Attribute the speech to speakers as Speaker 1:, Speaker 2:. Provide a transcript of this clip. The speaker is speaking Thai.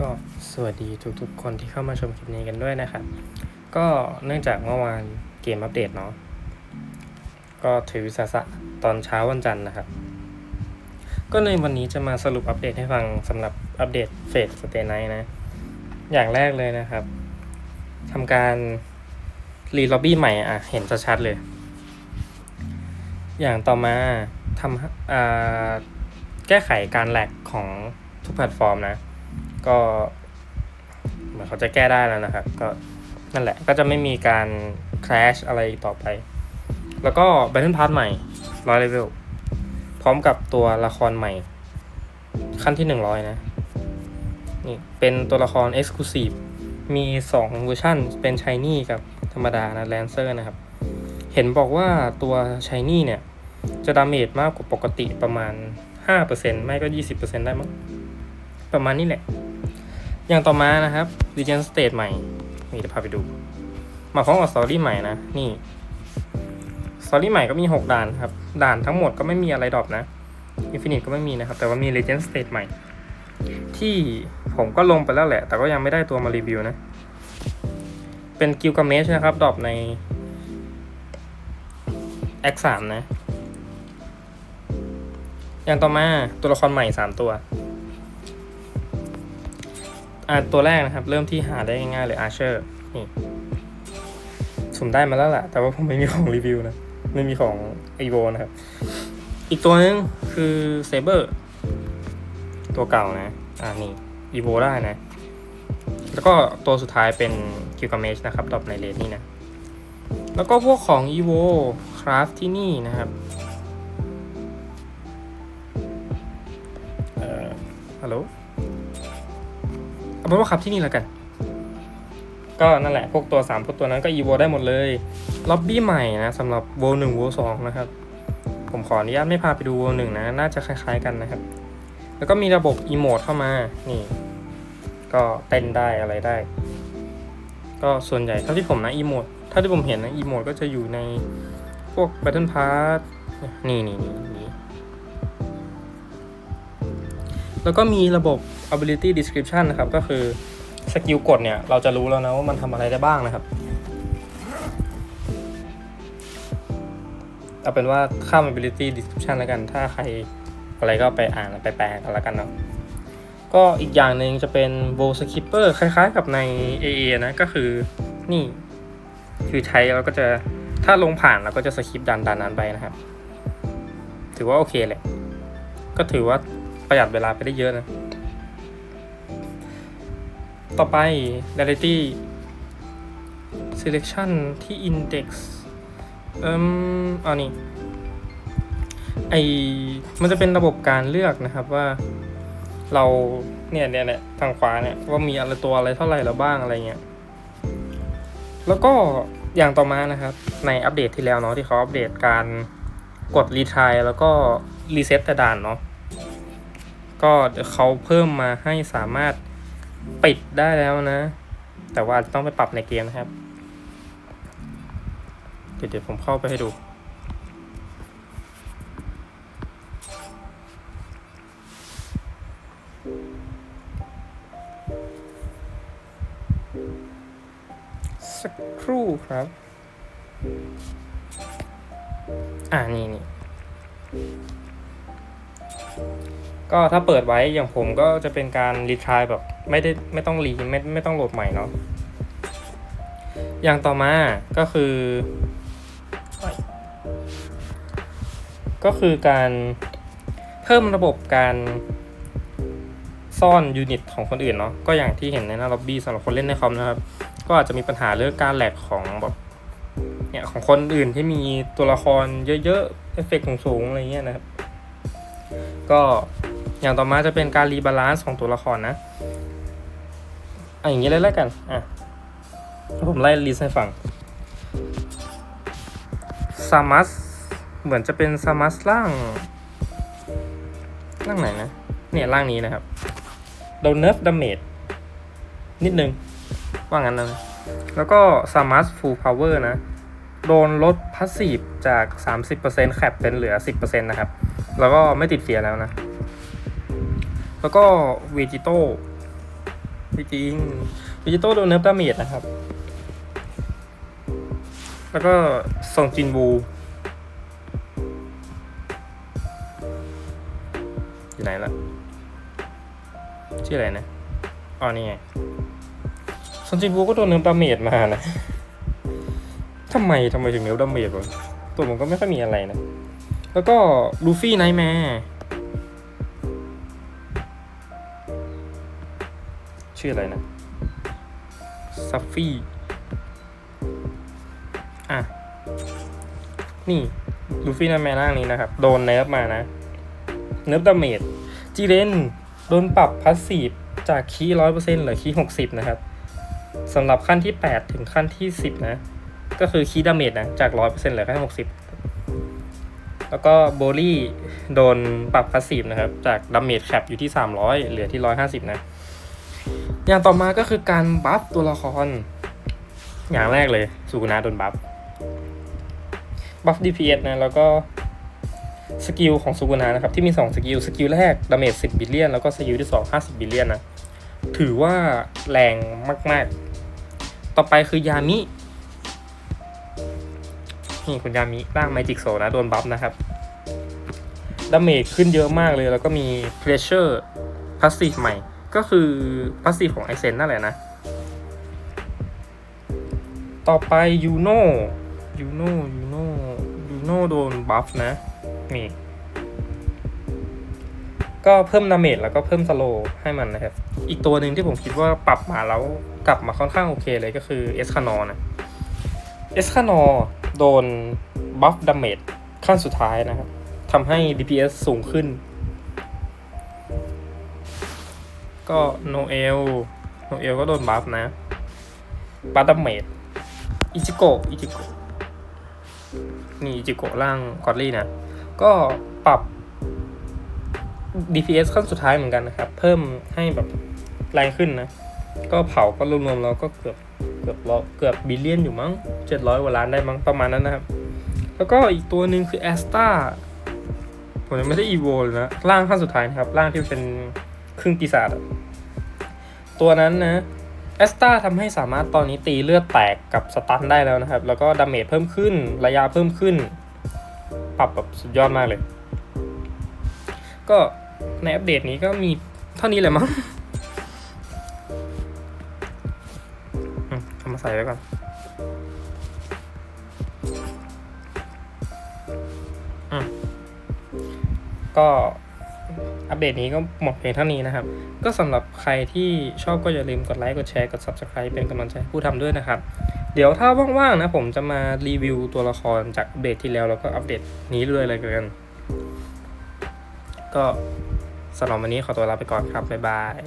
Speaker 1: ก็สวัสดีทุกๆ คนที่เข้ามาชมคลิปนี้กันด้วยนะครับ ก็เนื่องจากเมื่อวานเกมอัปเดตเนาะก็ถือวิสาสะตอนเช้าวันจันทร์นะครับ ก็ในวันนี้จะมาสรุปอัปเดตให้ฟังสำหรับอัปเดตเฟสสเตนไนนะ อย่างแรกเลยนะครับทำการรีล็อบบี้ใหม่อะ เห็นชัดๆเลย อย่างต่อมาทำอ่าแก้ไขการแหลกของทุกแพลตฟอร์มนะ ก็เหมือนเขาจะแก้ได้แล้วนะครับ ก็นั่นแหละก็จะไม่มีการ crash อะไรต่อไป แล้วก็ Battle Pass ใหม่100 level พร้อมกับตัวละครใหม่ ขั้นที่100นะ นี่เป็นตัวละคร Exclusive มี2เวอร์ชันเป็น Shiny กับธรรมดานะ Lancer นะครับ เห็นบอกว่าตัว Shiny เนี่ย จะดาเมจมากกว่าปกติประมาณ 5%ไม่ก็ 20%ได้มั้งประมาณนี้แหละ อย่างต่อมานะครับ Regen State ใหม่ นี่เดี๋ยวพาไปดู มาพร้อมกับสตอรี่ใหม่นะ นี่สตอรี่ใหม่ก็มี 6 ด่านครับ ด่านทั้งหมดก็ไม่มีอะไรดรอปนะ Infinite ก็ไม่มีนะครับ แต่ว่ามี Legend State ใหม่ ที่ผมก็ลงไปแล้วแหละ แต่ก็ยังไม่ได้ตัวมารีวิวนะ เป็นกิลกาเมชนะครับดรอปใน X 3 นะ อย่างต่อมาตัวละครใหม่ 3 ตัว อ่าตัวแรกนะครับ เริ่มที่หาได้ง่ายๆเลยอาร์เชอร์นี่สุ่มได้มาแล้วแหละแต่ว่าผมไม่มีของรีวิวนะ ไม่มีของอีโวนะครับ อีกตัวนึงคือเซเบอร์ตัวเก่านะ อ่านี่อีโวได้นะ แล้วก็ตัวสุดท้ายเป็นคิวกาเมชนะครับดรอปในเลนนี่นะ แล้วก็พวกของ e v o Craft ที่นี่นะครับเอ่อฮัลโหล เอาเป็นว่าขับที่นี่แล้วกัน ก็นั่นแหละ พวกตัว 3 พวกตัวนั้นก็ EVO ได้หมดเลยล็อบบี้ใหม่นะสำหรับ w 1 w 2นะครับ ผมขออนุญาตไม่พาไปดู w 1นะ น่าจะคล้าย ๆ กันนะครับ แล้วก็มีระบบอีโมดเข้ามา นี่ ก็เต้นได้อะไรได้ ก็ส่วนใหญ่เท่าที่ผมนะอีโมดเท่าที่ผมเห็นนะอีโมดก็จะอยู่ในพวก Battle Pass นี่นี่นี่แล้วก็มีระบบ ability description นะครับ ก็คือสกิลกดเนี่ย เราจะรู้แล้วนะว่ามันทำอะไรได้บ้างนะครับเอาเป็นว่าข้าม ability description แล้วกัน ถ้าใครอะไรก็ไปอ่านไปแปลกันแล้วกันเนาะก็อีกอย่างหนึ่งจะเป็น bow skipper คล้ายๆกับใน AA นะ ก็คือนี่คือใช้แล้วก็จะถ้าลงผ่านเราก็จะสคิปดันดันนั้นไปนะครับ ถือว่าโอเคแหละ ก็ถือว่าประหยัดเวลาไปได้เยอะนะ ต่อไป Reality Selection ที่ Index เอ่มเอานี่ไอมันจะเป็นระบบการเลือกนะครับว่าเราเนี่ยเนี่ยเนี่ยทางขวาเนี่ยว่ามีอะไรตัวอะไรเท่าไหร่แล้วบ้างอะไรเงี้ย แล้วก็อย่างต่อมานะครับ ในอัปเดตที่แล้วเนาะที่เขาอัปเดตการกดรีทายแล้วก็รีเซ็ตแต่ด่านเนาะก็เขาเพิ่มมาให้สามารถ ปิดได้แล้วนะ แต่ว่าต้องไปปรับในเกมนะครับ เดี๋ยวเดี๋ยวผมเข้าไปให้ดูสักครู่ครับ อ่านี่นี่ ก็ถ้าเปิดไว้อย่างผมก็จะเป็นการรีทรายแบบไม่ได้ไม่ต้องรีไม่ไม่ต้องโหลดใหม่เนาะอย่างต่อมาก็คือ ก็คือการเพิ่มระบบการซ่อนยูนิตของคนอื่นเนาะก็อย่างที่เห็นในหน้าล็อบบี้สำหรับคนเล่นในคอมนะครับ ก็อาจจะมีปัญหาเรื่องการแหลกของแบบเนี่ยของคนอื่นที่มีตัวละครเยอะๆเอฟเฟกต์สูงๆอะไรเงี้ยนะครับ ก็ อย่างต่อมาจะเป็นการรีบาลานซ์ของตัวละครนะอะอย่างนี้เลยแล้วกันอะผมไล่ลิสต์ให้ฟังซามัสเหมือนจะเป็นซามัสล่างล่างไหนนะเนี่ยล่างนี้นะครับโดนเนิร์ฟดาเมจนิดนึง ว่างั้นนะ แล้วก็ซามัสฟูลพาวเวอร์นะ โดนลดพาสซีฟจาก 30%แคปเป็นเหลือ 10%นะครับ แล้วก็ไม่ติดเฟียแล้วนะ แล้วก็เวจิโต้จริงวิจิโต้โดนเนิร์ฟดาเมจนะครับ แล้วก็ซองจินบูอยู่ไหนละชื่ออะไรนะอ๋อนี่ไงซองจินบูก็โดนเนิร์ฟดาเมจมานะทำไมทำไมถึงเนิร์ฟดาเมจวะตัวมันก็ไม่ค่อยมีอะไรนะ แล้วก็ลูฟี่ไนท์แมร์ ชื่ออะไรนะซัฟฟี่อะ นี่ลูฟี่ไนท์แมร์ร่างนี้นะครับ โดนเนิร์ฟมานะ เนิร์ฟดาเมจจีเรนโดนปรับพาสซีฟจากคีร้อยเปอร์เซ็นต์เหลือคีหกสิบนะครับสำหรับขั้นที่แปดถึงขั้นที่สิบนะ ก็คือคีดาเมจนะ จากร้อยเปอร์เซ็นต์เหลือแค่หกสิบแล้วก็โบลี่โดนปรับพาสซีฟนะครับ จากดาเมจแคปอยู่ที่300เหลือที่150นะ อย่างต่อมาก็คือการบัฟตัวละคร อย่างแรกเลยสุกุนาโดนบัฟ บัฟ DPS นะ แล้วก็สกิลของสุกุนานะครับ ที่มี 2 สกิล สกิลแรกดาเมจ10 บิลเลียน แล้วก็สกิลที่ 2 50 บิลเลียนนะ ถือว่าแรงมาก ๆ ต่อไปคือยามิ นี่คุณยามิร่างไมจิกโซนะ โดนบัฟนะครับดาเมจขึ้นเยอะมากเลย แล้วก็มี pressure passive ใหม่ ก็คือ passive ของไอเซนนั่นแหละนะ ต่อไปยูโน่ยูโน่ยูโน่ยูโน่โดนบัฟนะนี่ก็เพิ่มดาเมจแล้วก็เพิ่มสโลให้มันนะครับ อีกตัวหนึ่งที่ผมคิดว่าปรับมาแล้วกลับมาค่อนข้างโอเคเลยก็คือเอสคานอนะเอสคานอโดนบัฟดาเมจขั้นสุดท้ายนะครับทำให้ DPS สูงขึ้น ก็โนเอล โนเอลก็โดนบัฟนะบัฟดาเมจอิจิโกะอิจิโกะนี่อิจิโกะร่างกอดลี่นะ ก็ปรับ DPS ขั้นสุดท้ายเหมือนกันนะครับ เพิ่มให้แบบแรงขึ้นนะ ก็เผาก็รวมๆแล้วก็เกือบเกือบร้อเกือบบิลเลียนอยู่มั้งเจ็ดร้อยกว่าล้านได้มั้งประมาณนั้นนะครับ แล้วก็อีกตัวหนึ่งคือแอสตาผมยังไม่ได้อีโวเลยนะ ร่างขั้นสุดท้ายนะครับ ร่างที่เป็น ครึ่งปีศาจตัวนั้นนะแอสตาทำให้สามารถตอนนี้ตีเลือดแตกกับสตันได้แล้วนะครับ แล้วก็ดาเมจเพิ่มขึ้นระยะเพิ่มขึ้น ปรับแบบสุดยอดมากเลย ก็ในอัปเดตนี้ก็มีเท่านี้แหละมั้งอืมเอามาใส่ไว้ก่อนอืมก็ อัปเดตนี้ก็หมดเพียงเท่านี้นะครับ ก็สำหรับใครที่ชอบก็อย่าลืมกดไลค์ กดแชร์ กด Subscribe เป็นกำลังใจผู้ทำด้วยนะครับ เดี๋ยวถ้าว่างๆนะผมจะมารีวิวตัวละครจากอัปเดตที่แล้วแล้วก็อัปเดตนี้เรื่อยเลยกัน ก็สำหรับวันนี้ขอตัวลาไปก่อนครับ บ๊ายบาย